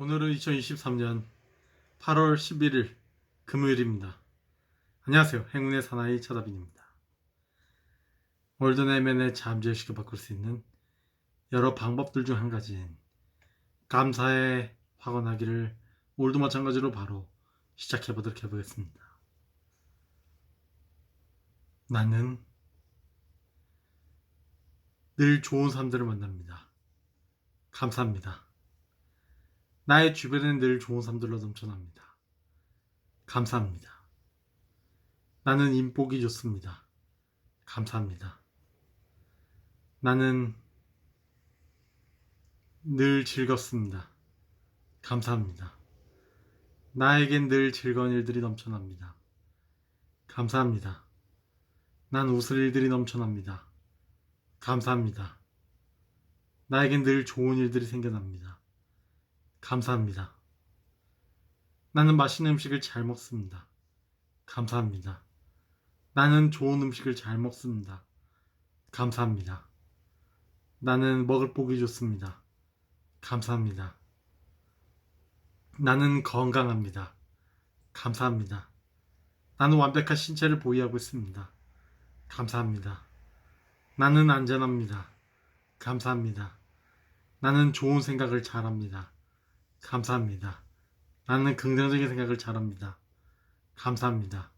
오늘은 2023년 8월 11일 금요일입니다. 안녕하세요. 행운의 사나이 차다빈입니다. 월드네맨의 잠재의식을 바꿀 수 있는 여러 방법들 중 한 가지인 감사에 확언하기를 오늘도 마찬가지로 바로 시작해 보도록 해보겠습니다. 나는 늘 좋은 사람들을 만납니다. 감사합니다. 나의 주변엔 늘 좋은 사람들로 넘쳐납니다. 감사합니다. 나는 인복이 좋습니다. 감사합니다. 나는 늘 즐겁습니다. 감사합니다. 나에겐 늘 즐거운 일들이 넘쳐납니다. 감사합니다. 난 웃을 일들이 넘쳐납니다. 감사합니다. 나에겐 늘 좋은 일들이 생겨납니다. 감사합니다. 나는 맛있는 음식을 잘 먹습니다. 감사합니다. 나는 좋은 음식을 잘 먹습니다. 감사합니다. 나는 먹을 복이 좋습니다. 감사합니다. 나는 건강합니다. 감사합니다. 나는 완벽한 신체를 보유하고 있습니다. 감사합니다. 나는 안전합니다. 감사합니다. 나는 좋은 생각을 잘합니다. 감사합니다. 나는 긍정적인 생각을 잘합니다. 감사합니다.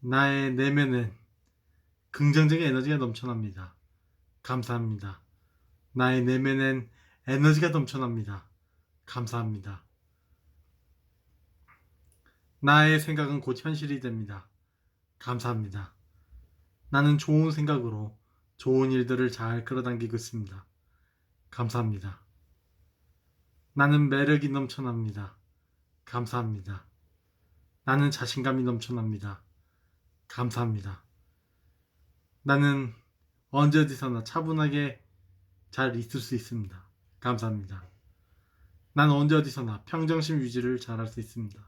나의 내면은 긍정적인 에너지가 넘쳐납니다. 감사합니다. 나의 내면엔 에너지가 넘쳐납니다. 감사합니다. 나의 생각은 곧 현실이 됩니다. 감사합니다. 나는 좋은 생각으로 좋은 일들을 잘 끌어당기고 있습니다. 감사합니다. 나는 매력이 넘쳐납니다. 감사합니다. 나는 자신감이 넘쳐납니다. 감사합니다. 나는 언제 어디서나 차분하게 잘 있을 수 있습니다. 감사합니다. 난 언제 어디서나 평정심 유지를 잘할 수 있습니다.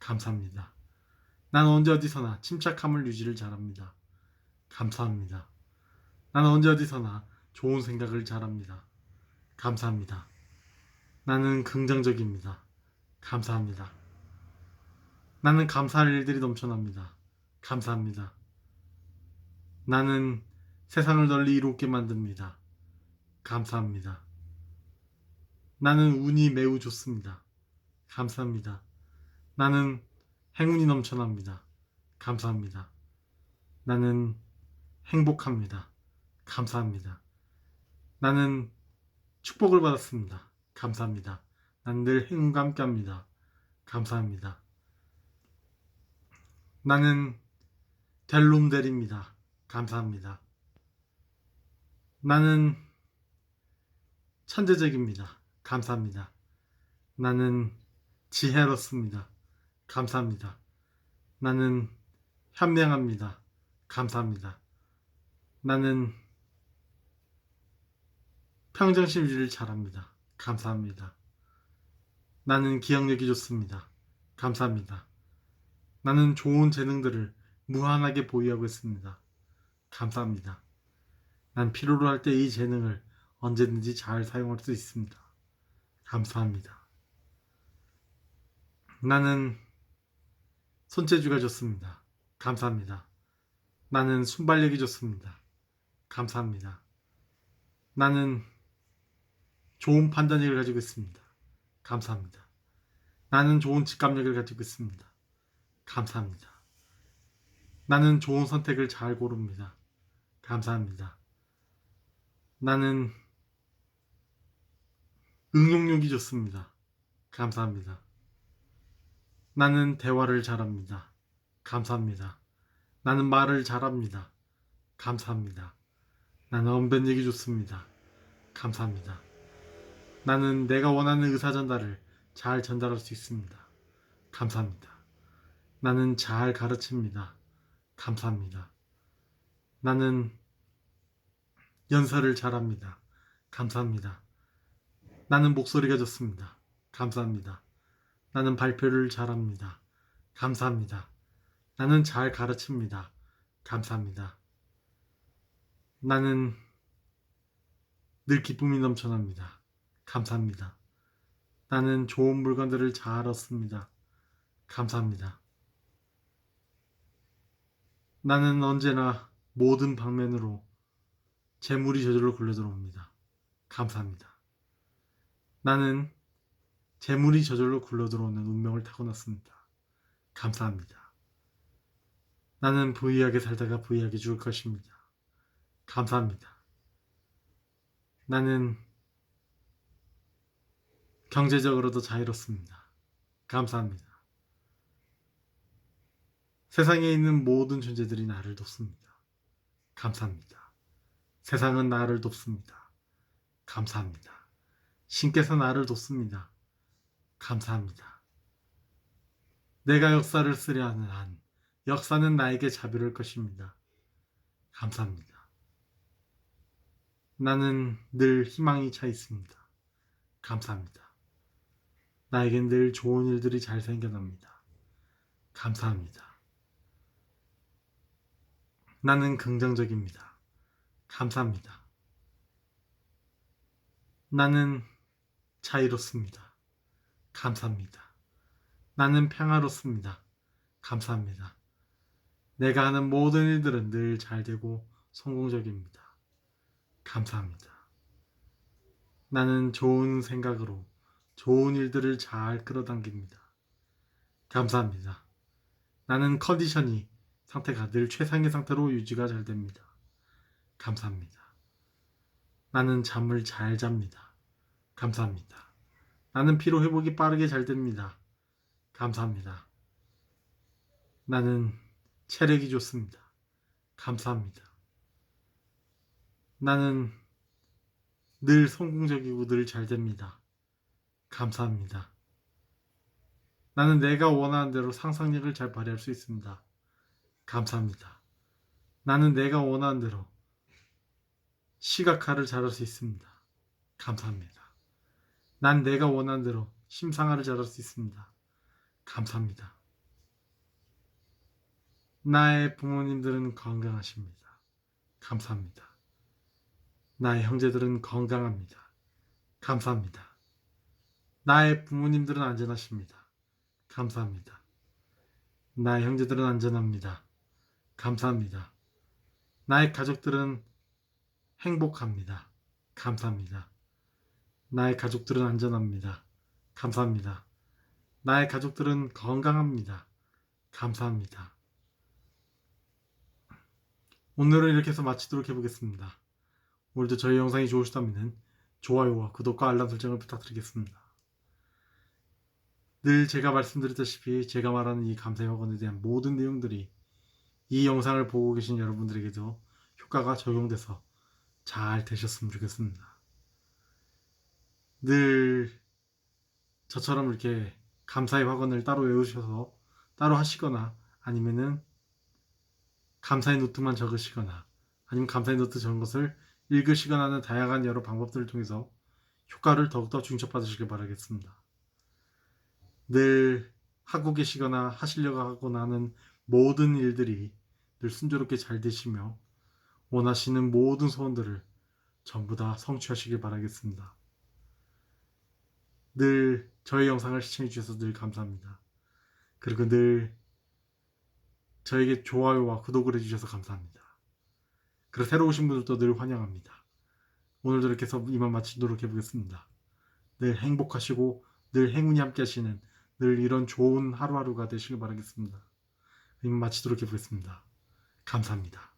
감사합니다. 난 언제 어디서나 침착함을 유지를 잘합니다. 감사합니다. 난 언제 어디서나 좋은 생각을 잘합니다. 감사합니다. 나는 긍정적입니다. 감사합니다. 나는 감사할 일들이 넘쳐납니다. 감사합니다. 나는 세상을 널리 이롭게 만듭니다. 감사합니다. 나는 운이 매우 좋습니다. 감사합니다. 나는 행운이 넘쳐납니다. 감사합니다. 나는 행복합니다. 감사합니다. 나는 축복을 받았습니다. 감사합니다. 난 늘 행운과 함께 합니다. 감사합니다. 나는 델룸델입니다. 감사합니다. 나는 천재적입니다. 감사합니다. 나는 지혜롭습니다. 감사합니다. 나는 현명합니다. 감사합니다. 나는 평정심 유지를 잘합니다. 감사합니다. 나는 기억력이 좋습니다. 감사합니다. 나는 좋은 재능들을 무한하게 보유하고 있습니다. 감사합니다. 난 필요로 할 때 이 재능을 언제든지 잘 사용할 수 있습니다. 감사합니다. 나는 손재주가 좋습니다. 감사합니다. 나는 순발력이 좋습니다. 감사합니다. 나는 좋은 판단력을 가지고 있습니다. 감사합니다. 나는 좋은 직감력을 가지고 있습니다. 감사합니다. 나는 좋은 선택을 잘 고릅니다. 감사합니다. 나는 응용력이 좋습니다. 감사합니다. 나는 대화를 잘합니다. 감사합니다. 나는 말을 잘합니다. 감사합니다. 나는 언변력이 좋습니다. 감사합니다. 나는 내가 원하는 의사 전달을 잘 전달할 수 있습니다. 감사합니다. 나는 잘 가르칩니다. 감사합니다. 나는 연설을 잘합니다. 감사합니다. 나는 목소리가 좋습니다. 감사합니다. 나는 발표를 잘합니다. 감사합니다. 나는 잘 가르칩니다. 감사합니다. 나는 늘 기쁨이 넘쳐납니다. 감사합니다. 나는 좋은 물건들을 잘 얻습니다. 감사합니다. 나는 언제나 모든 방면으로 재물이 저절로 굴러 들어옵니다. 감사합니다. 나는 재물이 저절로 굴러 들어오는 운명을 타고났습니다. 감사합니다. 나는 부유하게 살다가 부유하게 죽을 것입니다. 감사합니다. 나는 경제적으로도 자유롭습니다. 감사합니다. 세상에 있는 모든 존재들이 나를 돕습니다. 감사합니다. 세상은 나를 돕습니다. 감사합니다. 신께서 나를 돕습니다. 감사합니다. 내가 역사를 쓰려 하는 한 역사는 나에게 자비로울 것입니다. 감사합니다. 나는 늘 희망이 차 있습니다. 감사합니다. 나에겐 늘 좋은 일들이 잘 생겨납니다. 감사합니다. 나는 긍정적입니다. 감사합니다. 나는 자유롭습니다. 감사합니다. 나는 평화롭습니다. 감사합니다. 내가 하는 모든 일들은 늘 잘 되고 성공적입니다. 감사합니다. 나는 좋은 생각으로 좋은 일들을 잘 끌어당깁니다. 감사합니다. 나는 컨디션이 상태가 늘 최상의 상태로 유지가 잘 됩니다. 감사합니다. 나는 잠을 잘 잡니다. 감사합니다. 나는 피로 회복이 빠르게 잘 됩니다. 감사합니다. 나는 체력이 좋습니다. 감사합니다. 나는 늘 성공적이고 늘 잘 됩니다. 감사합니다. 나는 내가 원하는 대로 상상력을 잘 발휘할 수 있습니다. 감사합니다. 나는 내가 원하는 대로 시각화를 잘할 수 있습니다. 감사합니다. 난 내가 원하는 대로 심상화를 잘할 수 있습니다. 감사합니다. 나의 부모님들은 건강하십니다. 감사합니다. 나의 형제들은 건강합니다. 감사합니다. 나의 부모님들은 안전하십니다. 감사합니다. 나의 형제들은 안전합니다. 감사합니다. 나의 가족들은 행복합니다. 감사합니다. 나의 가족들은 안전합니다. 감사합니다. 나의 가족들은 건강합니다. 감사합니다. 오늘은 이렇게 해서 마치도록 해보겠습니다. 오늘도 저희 영상이 좋으시다면 좋아요와 구독과 알람 설정을 부탁드리겠습니다. 늘 제가 말씀드렸다시피 제가 말하는 이 감사의 학원에 대한 모든 내용들이 이 영상을 보고 계신 여러분들에게도 효과가 적용돼서 잘 되셨으면 좋겠습니다. 늘 저처럼 이렇게 감사의 학원을 따로 외우셔서 따로 하시거나 아니면은 감사의 노트만 적으시거나 아니면 감사의 노트 적은 것을 읽으시거나 하는 다양한 여러 방법들을 통해서 효과를 더욱더 중첩받으시길 바라겠습니다. 늘 하고 계시거나 하시려고 하거나 하는 모든 일들이 늘 순조롭게 잘 되시며 원하시는 모든 소원들을 전부 다 성취하시길 바라겠습니다. 늘 저희 영상을 시청해 주셔서 늘 감사합니다. 그리고 늘 저에게 좋아요와 구독을 해주셔서 감사합니다. 그리고 새로 오신 분들도 늘 환영합니다. 오늘도 이렇게 해서 이만 마치도록 해보겠습니다. 늘 행복하시고 늘 행운이 함께 하시는 늘 이런 좋은 하루하루가 되시길 바라겠습니다. 마치도록 해보겠습니다. 감사합니다.